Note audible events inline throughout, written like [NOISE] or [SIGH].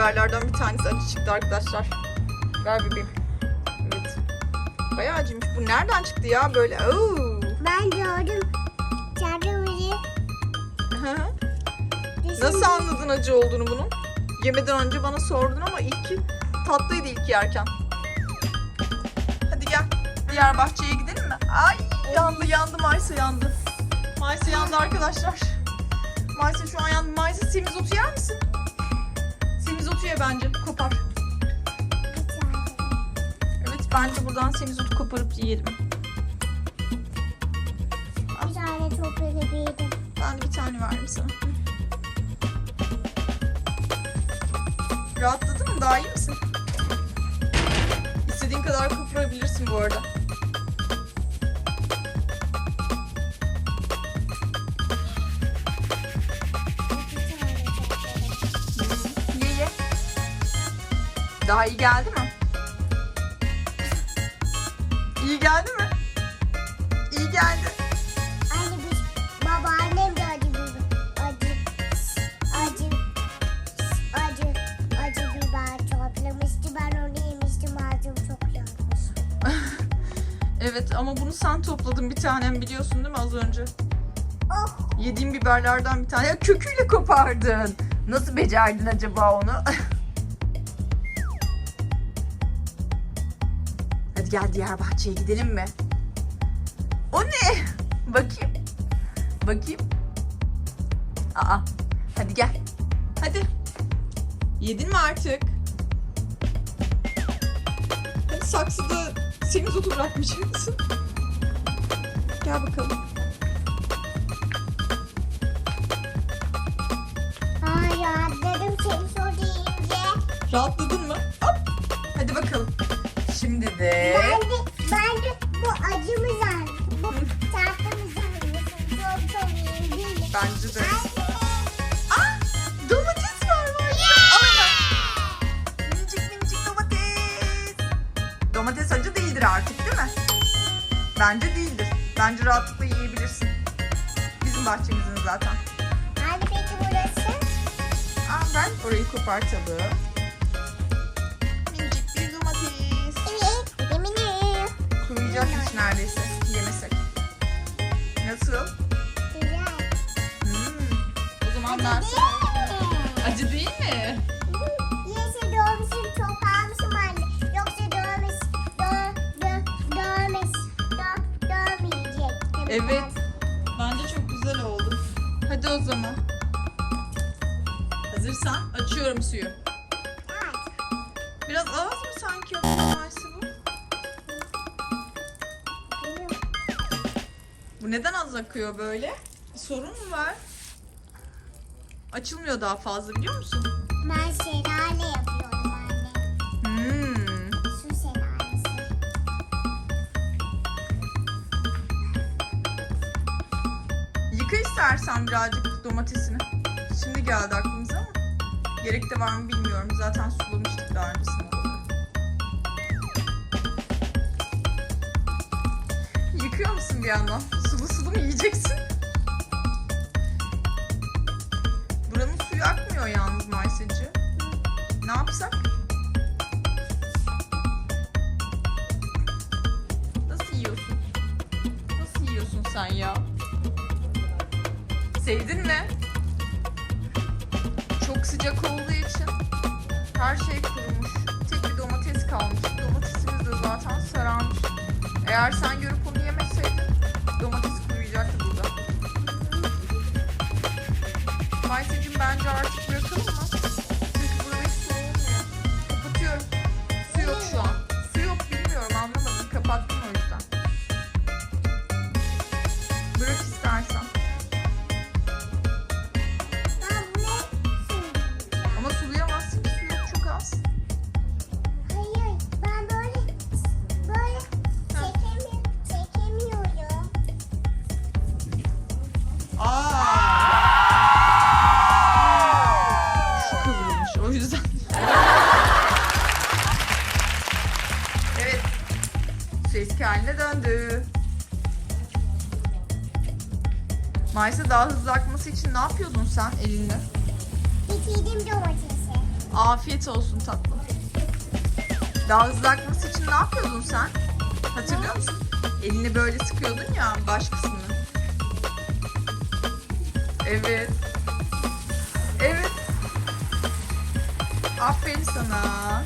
biberlerden bir tanesi acı çıktı arkadaşlar. Ver bebeğim. Evet. Bayağı acıymış. Bu nereden çıktı ya böyle? Oo. Ben gördüm. Çarpımızı Nasıl anladın acı olduğunu bunun? Yemeden önce bana sordun ama ilki tatlıydı ilk yerken. Hadi gel. Diğer bahçeye gidelim mi? Ay yandı yandı Maysa yandı. Maysa yandı arkadaşlar. Bence. Kopar. Evet bence buradan semizotu koparıp yiyelim. Bir tane çok yedim. Ben de bir tane verdim sana. Rahatladın mı? Daha iyi misin? İstediğin kadar koparabilirsin bu arada. Daha iyi geldi mi? İyi geldi mi? İyi geldi. Anne biz babaannem de acı biber. Acı. Acı. Acı. Acı biber toplamıştı. Ben onu yemiştim. Ağzım çok yanmıştı. [LAUGHS] Evet ama bunu sen topladın bir tanem biliyorsun değil mi az önce? Oh. Yediğim biberlerden bir tane. Ya köküyle kopardın. Nasıl becerdin acaba onu? [LAUGHS] Gel diğer bahçeye gidelim mi? O ne? [LAUGHS] Bakayım. Bakayım. Aa. Hadi gel. Hadi. Yedin mi artık? Hadi saksıda semizotu bırakmayacak mısın? Gel bakalım. Ay rahatladım seni sorayınca. Rahatladın mı? Hop. Hadi bakalım. Şimdi de Ben de, ben de bu acımız var. Bu tatlımız var. Çok çok iyi değil mi? bence de. Aa, domates var var. Al hemen. Minicik minicik domates. Domates acı değildir artık değil mi? Bence değildir. Bence rahatlıkla yiyebilirsin. Bizim bahçemizin zaten. Anne peki burası? Aa, ben orayı kopartalım. Evet. Bence çok güzel oldu. Hadi o zaman. Hazırsan açıyorum suyu. Biraz az mı sanki yoksa bu? Bu neden az akıyor böyle? Bir sorun mu var? Açılmıyor daha fazla biliyor musun? Ben şelale yapıyordum anne. Hmm. İstersen birazcık domatesini. Şimdi geldi aklımıza ama gerek de var mı bilmiyorum. Zaten sulamıştık daha öncesinde. Yıkıyor musun bir yandan? Sulu sulu mu yiyeceksin? Buranın suyu akmıyor yalnız Maysacı. Ne yapsak? Nasıl yiyorsun? Nasıl yiyorsun sen ya? Sevdin mi? Çok sıcak olduğu için her şey kurumuş. Tek bir domates kalmış. Domatesimiz de zaten sararmış. Eğer sen görüp onu yemeseydin domates kuruyacaktı burada. Maytacığım bence artık bırakalım mı? Maysa daha hızlı akması için ne yapıyordun sen elinle? Bitirdim domatesi. Afiyet olsun tatlım. Daha hızlı akması için ne yapıyordun sen? Hatırlıyor musun? Elini böyle sıkıyordun ya baş kısmını. Evet. Evet. Aferin sana.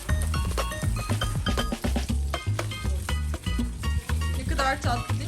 Ne kadar tatlı?